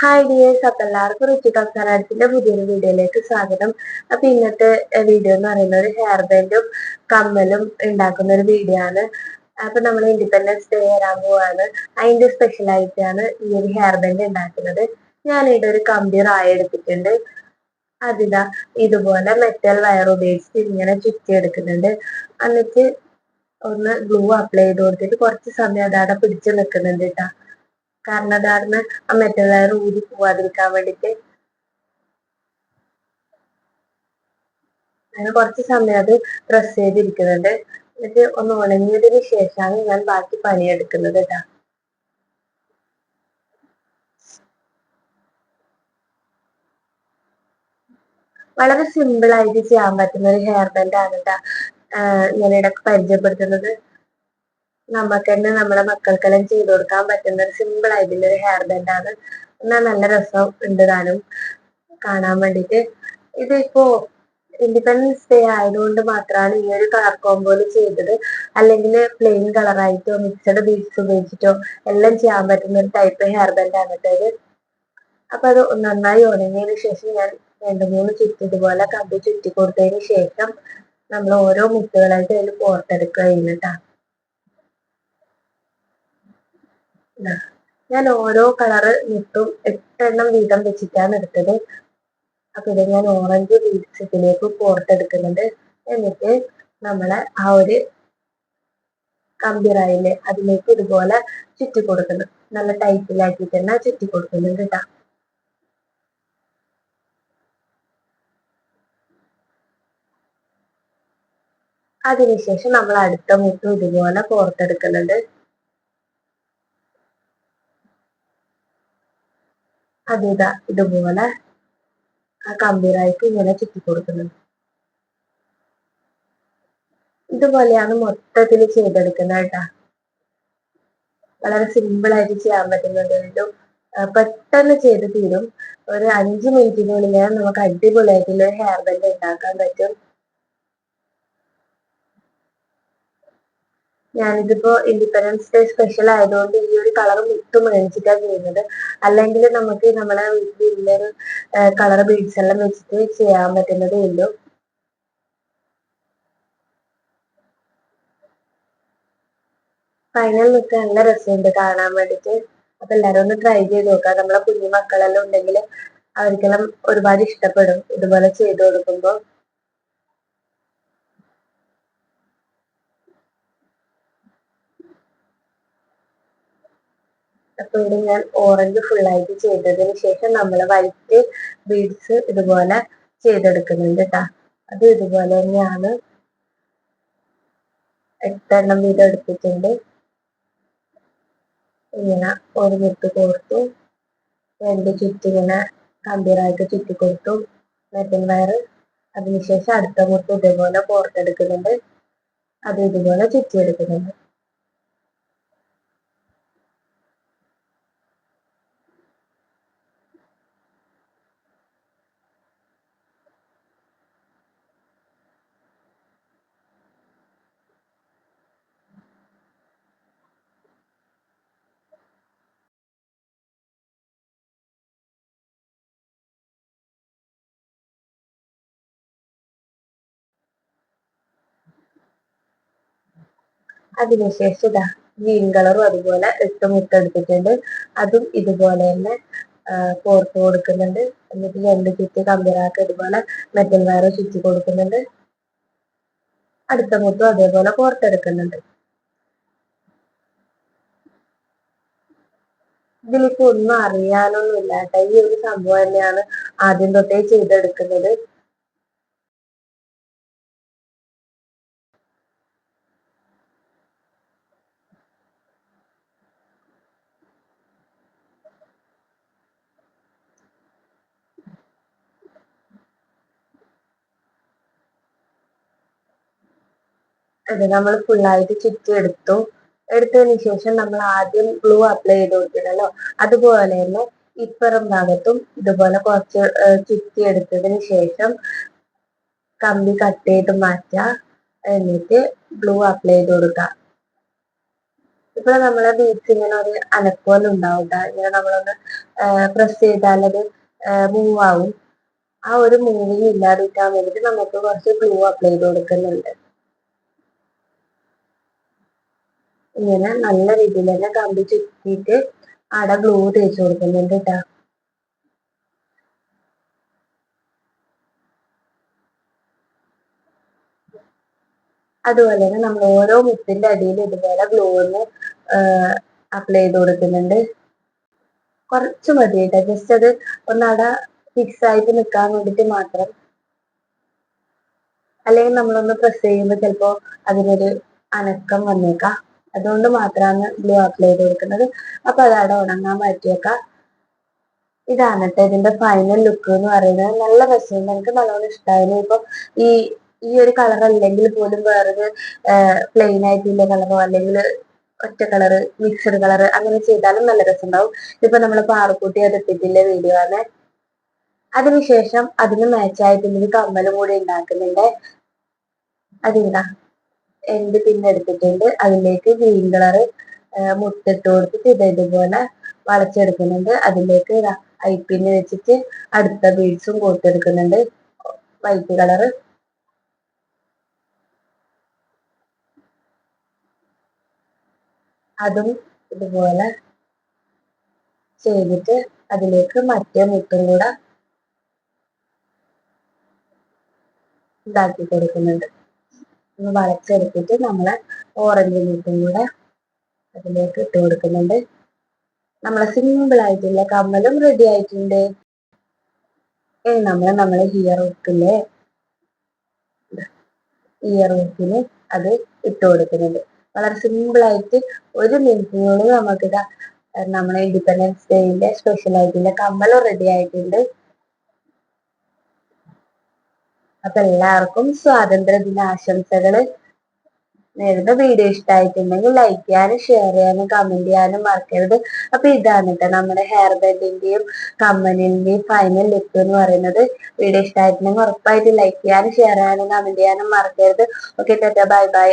Hi dears അപ്പൊ എല്ലാവർക്കും ഋഷി കസാനാടത്തിന്റെ പുതിയൊരു വീഡിയോയിലേക്ക് സ്വാഗതം. അപ്പൊ ഇന്നത്തെ വീഡിയോ എന്ന് പറയുന്നത് ഒരു ഹെയർ ബാൻഡും കമ്മലും ഉണ്ടാക്കുന്ന ഒരു വീഡിയോ ആണ്. അപ്പൊ നമ്മൾ ഇൻഡിപെൻഡൻസ് ഡേ വരാൻ പോവാണ്. അതിന്റെ സ്പെഷ്യൽ ആയിട്ടാണ് ഈ ഒരു ഹെയർ ബാൻഡ് ഉണ്ടാക്കുന്നത്. ഞാൻ ഇവിടെ ഒരു കമ്പി റായ എടുത്തിട്ടുണ്ട്. അതിതാ ഇതുപോലെ മെറ്റൽ വയർ ഉപയോഗിച്ച് ഇങ്ങനെ ചുറ്റി എടുക്കുന്നുണ്ട് എന്നിട്ട് ഒന്ന് ഗ്ലൂ അപ്ലൈ ചെയ്ത് കൊടുത്തിട്ട് കുറച്ച് സമയം അതവിടെ പിടിച്ചു നിൽക്കുന്നുണ്ട് കേട്ടോ കാരണം ആ മെറ്റൽ വയർ ഊരി പോവാതിരിക്കാൻ വേണ്ടിട്ട്. അങ്ങനെ കുറച്ച് സമയം അത് പ്രസ് ചെയ്തിരിക്കുന്നുണ്ട്. എന്നിട്ട് ഒന്ന് ഉണങ്ങിയതിന് ശേഷമാണ് ഞാൻ ബാക്കി പണിയെടുക്കുന്നത് കേട്ടോ. വളരെ സിമ്പിൾ ആയിട്ട് ചെയ്യാൻ പറ്റുന്ന ഒരു ഹെയർ ബാൻഡ് ആണ് കേട്ടോ. ഞാൻ ഇടയ്ക്ക് പരിചയപ്പെടുത്തുന്നത്. നമുക്ക് തന്നെ നമ്മുടെ മക്കൾക്കെല്ലാം ചെയ്തു കൊടുക്കാൻ പറ്റുന്ന ഒരു സിമ്പിൾ ആയിട്ടുള്ള ഒരു ഹെയർ ബാൻഡ് ആണ്. എന്നാൽ നല്ല രസം ഉണ്ട് താനും കാണാൻ വേണ്ടിയിട്ട്. ഇതിപ്പോ ഇൻഡിപെൻഡൻസ് ഡേ ആയതുകൊണ്ട് മാത്രമാണ് ഈ ഒരു കളർ കോമ്പോയിൽ ചെയ്തത്. അല്ലെങ്കിൽ പ്ലെയിൻ കളറായിട്ടോ മിക്സഡ് ബീഡ്സ് ഉപയോഗിച്ചിട്ടോ എല്ലാം ചെയ്യാൻ പറ്റുന്ന ഒരു ടൈപ്പ് ഹെയർ ബാൻഡ് ആണ് കേട്ടത് അപ്പൊ അത് നന്നായി ഉണങ്ങിയതിനു ശേഷം ഞാൻ രണ്ട് മൂന്ന് ചുറ്റി ഇതുപോലെ കമ്പി ചുറ്റി കൊടുത്തതിന് ശേഷം നമ്മൾ ഓരോ മുത്തുകളായിട്ട് അതിൽ പുറത്തെടുക്കുക ചെയ്യുന്നട്ടാ ഞാൻ ഓരോ കളറ് നിട്ടും എട്ടെണ്ണം വീതം വെച്ചിട്ടാണ് എടുത്തത്. അപ്പൊ ഇത് ഞാൻ ഓറഞ്ച് ബീഡ്സ് ഇതിലേക്ക് എന്നിട്ട് നമ്മളെ ആ ഒരു കമ്പിറായിൽ അതിലേക്ക് ഇതുപോലെ ചുറ്റി കൊടുക്കുന്നു. നല്ല ടൈറ്റിലാക്കിയിട്ട് തന്നെ ചുറ്റി കൊടുക്കുന്നുണ്ട് കേട്ടോ അതിനുശേഷം നമ്മൾ അടുത്ത മുട്ടും ഇതുപോലെ പുറത്തെടുക്കുന്നുണ്ട് അതിതാ ഇതുപോലെ ആ കമ്പിറായിട്ട് ഇങ്ങനെ ചുറ്റി കൊടുക്കുന്നത് ഇതുപോലെയാണ് മൊത്തത്തിൽ ചെയ്തെടുക്കുന്നത് കേട്ടാ. വളരെ സിമ്പിൾ ആയിട്ട് ചെയ്യാൻ പറ്റുന്നത് പെട്ടെന്ന് ചെയ്ത് തീരും. ഒരു അഞ്ച് മിനിറ്റിനുള്ളിൽ നമുക്ക് അടിപൊളിയായിട്ടുള്ള ഹെയർ ബാൻഡ് ഉണ്ടാക്കാൻ പറ്റും. ഞാനിതിപ്പോ ഇൻഡിപെൻഡൻസ് ഡേ സ്പെഷ്യൽ ആയതുകൊണ്ട് ഈ ഒരു കളർ മുത്ത് മേടിച്ചിട്ടാണ് ചെയ്യുന്നത്. അല്ലെങ്കിൽ നമുക്ക് നമ്മളെ വീട്ടിലുള്ളൊരു കളർ ബീഡ്സ് എല്ലാം വെച്ചിട്ട് ചെയ്യാൻ പറ്റുന്നതേ ഉള്ളൂ. ഫൈനൽ ലുക്ക് നല്ല രസമുണ്ട് കാണാൻ വേണ്ടിട്ട്. അപ്പൊ എല്ലാരും ഒന്ന് ട്രൈ ചെയ്ത് നോക്കാം നമ്മളെ കുഞ്ഞു മക്കളെല്ലാം ഉണ്ടെങ്കിൽ അവർക്കെല്ലാം ഒരുപാട് ഇഷ്ടപ്പെടും. ഇതുപോലെ ചെയ്തു കൊടുക്കുമ്പോൾ അപ്പൊ ഇവിടെ ഞാൻ ഓറഞ്ച് ഫുള്ളായിട്ട് ചെയ്തതിന് ശേഷം നമ്മൾ വൈറ്റ് ബീഡ്സ് ഇതുപോലെ ചെയ്തെടുക്കുന്നുണ്ട് കേട്ടാ അത് ഇതുപോലെ തന്നെയാണ് എട്ടെണ്ണം വീതം എടുത്തിട്ടുണ്ട്. ഇങ്ങനെ ഒരു മുത്ത് കോർത്തു രണ്ട് ചുറ്റിങ്ങനെ കമ്പീറായിട്ട് ചുറ്റി കൊടുത്തു മെറ്റൽ വയർ അതിനുശേഷം അടുത്ത മുത്ത് ഇതുപോലെ കോർത്തെടുക്കുന്നുണ്ട്. അത് ഇതുപോലെ ചുറ്റിയെടുക്കുന്നുണ്ട്. അതിനുശേഷം ഇതാ ഗ്രീൻ കളറും അതുപോലെ ഇട്ട് എടുത്തിട്ടുണ്ട്. അതും ഇതുപോലെ തന്നെ കോർത്ത് കൊടുക്കുന്നുണ്ട്. എന്നിട്ട് രണ്ട് ചുറ്റി കമ്പിറാക്ക് ഇതുപോലെ മെറ്റൽ വയർ ചുറ്റി കൊടുക്കുന്നുണ്ട്. അടുത്ത മുട്ടും അതേപോലെ കോർത്തെടുക്കുന്നുണ്ട് ഇതിലിപ്പോ ഒന്നും അറിയാനൊന്നുമില്ല കേട്ടോ ഈ ഒരു സംഭവം തന്നെയാണ് ആദ്യം തൊട്ടേ ചെയ്തെടുക്കുന്നത്. അത് നമ്മൾ ഫുള്ളായിട്ട് ചുറ്റി എടുത്തു. എടുത്തതിന് ശേഷം നമ്മൾ ആദ്യം ഗ്ലൂ അപ്ലൈ ചെയ്ത് കൊടുത്തിട്ടല്ലോ അതുപോലെ തന്നെ ഇപ്പുറം ഭാഗത്തും ഇതുപോലെ കുറച്ച് ചുറ്റി എടുത്തതിന് ശേഷം കമ്പി കട്ട് ചെയ്ത് മാറ്റുക എന്നിട്ട് ഗ്ലൂ അപ്ലൈ ചെയ്ത് കൊടുക്കുക ഇപ്പൊ നമ്മളെ ബീച്ച് ഇങ്ങനെ ഒരു അനക്കോലം ഉണ്ടാവും ട്ടാ. ഇങ്ങനെ നമ്മളൊന്ന് പ്രസ് ചെയ്താൽ അത് മൂവ് ആവും. ആ ഒരു മൂവിങ് ഇല്ലാതിരിക്കാൻ വേണ്ടിയിട്ട് നമുക്ക് കുറച്ച് ഗ്ലൂ അപ്ലൈ ചെയ്ത് കൊടുക്കുന്നുണ്ട്. ഇങ്ങനെ നല്ല രീതിയിൽ തന്നെ കമ്പി ചുറ്റിയിട്ട് അട ഗ്ലൂ തേച്ച് കൊടുക്കുന്നുണ്ട് കേട്ടോ അതുപോലെ തന്നെ നമ്മൾ ഓരോ മുത്തിന്റെ അടിയിൽ ഇതുപോലെ ഗ്ലൂ ഒന്ന് അപ്ലൈ ചെയ്ത് കൊടുക്കുന്നുണ്ട്. കുറച്ച് മതി കേട്ടോ ജസ്റ്റ് അത് ഒന്ന് അട ഫിക്സ് ആയിട്ട് നിൽക്കാൻ വേണ്ടിയിട്ട് മാത്രം. അല്ലെങ്കിൽ നമ്മളൊന്ന് പ്രസ് ചെയ്യുമ്പോൾ ചിലപ്പോൾ അതിനൊരു അനക്കം വന്നേക്കാം. അതുകൊണ്ട് മാത്രമാണ് ബ്ലൂ അപ്ലൈ ചെയ്ത് കൊടുക്കുന്നത്. അപ്പൊ അതവിടെ ഉണങ്ങാൻ മാറ്റിയേക്കാം ഇതാണ് കേട്ടോ ഇതിന്റെ ഫൈനൽ ലുക്ക് എന്ന് പറയുന്നത്. നല്ല രസമുണ്ട്. എനിക്ക് നല്ലോണം ഇഷ്ടമായിരുന്നു ഇപ്പൊ ഈ ഈ ഒരു കളർ അല്ലെങ്കിൽ പോലും വേറൊരു പ്ലെയിൻ ആയിട്ടുള്ള കളറോ അല്ലെങ്കിൽ ഒറ്റ കളറ് മിക്സഡ് കളർ അങ്ങനെ ചെയ്താലും നല്ല രസമുണ്ടാവും. ഇപ്പൊ നമ്മൾ പാറക്കൂട്ടി അത് വീഡിയോ ആണ്. അതിനുശേഷം അതിന് മാച്ചായിട്ടുള്ളൊരു കമ്മലും കൂടി ഉണ്ടാക്കുന്നുണ്ട്. അതിതാ എൻഡ് പിന്നെ എടുത്തിട്ടുണ്ട്. അതിലേക്ക് ഗ്രീൻ കളറ് മുട്ടിട്ട് കൊടുത്തിട്ട് ഇത് ഇതുപോലെ വളച്ചെടുക്കുന്നുണ്ട്. അതിലേക്ക് ഐപ്പിന് വെച്ചിട്ട് അടുത്ത ബീഡ്സും കൊടുത്തെടുക്കുന്നുണ്ട് വൈറ്റ് കളറ് അതും ഇതുപോലെ ചെയ്തിട്ട് അതിലേക്ക് മറ്റേ മുട്ടും കൂടെ ഇതാക്കി കൊടുക്കുന്നുണ്ട്. ഒന്ന് നമ്മളെ ഓറഞ്ച് മീറ്റും കൂടെ അതിലേക്ക് ഇട്ട് കൊടുക്കുന്നുണ്ട്. നമ്മളെ സിമ്പിൾ ആയിട്ടുള്ള കമ്മലും റെഡി ആയിട്ടുണ്ട്. ഇനി നമ്മൾ നമ്മളെ ഹിയർ ഹുക്കില്ലേ ഇയർ ഹുക്കിന് അത് ഇട്ട് കൊടുക്കുന്നുണ്ട്. വളരെ സിമ്പിൾ ആയിട്ട് ഒരു മിനിറ്റിനുള്ളിൽ നമുക്കിതാ നമ്മുടെ ഇൻഡിപെൻഡൻസ് ഡേയിലെ സ്പെഷ്യൽ ആയിട്ടുള്ള കമ്മലും റെഡി ആയിട്ടുണ്ട്. അപ്പൊ എല്ലാവർക്കും സ്വാതന്ത്ര്യ ദിന ആശംസകൾ നേരുന്ന വീഡിയോ ഇഷ്ടമായിട്ടുണ്ടെങ്കിൽ ലൈക്ക് ചെയ്യാനും ഷെയർ ചെയ്യാനും കമന്റ് ചെയ്യാനും മറക്കരുത്. അപ്പൊ ഇതാണ് കേട്ടോ നമ്മുടെ ഹെയർ ബാൻഡിന്റെയും കമ്മലിന്റെയും ഫൈനൽ ലുക്ക് എന്ന് പറയുന്നത്. വീഡിയോ ഇഷ്ടമായിട്ടുണ്ടെങ്കിൽ ഉറപ്പായിട്ട് ലൈക്ക് ചെയ്യാനും ഷെയർ ചെയ്യാനും കമന്റ് ചെയ്യാനും മറക്കരുത്. Okay Tata bye bye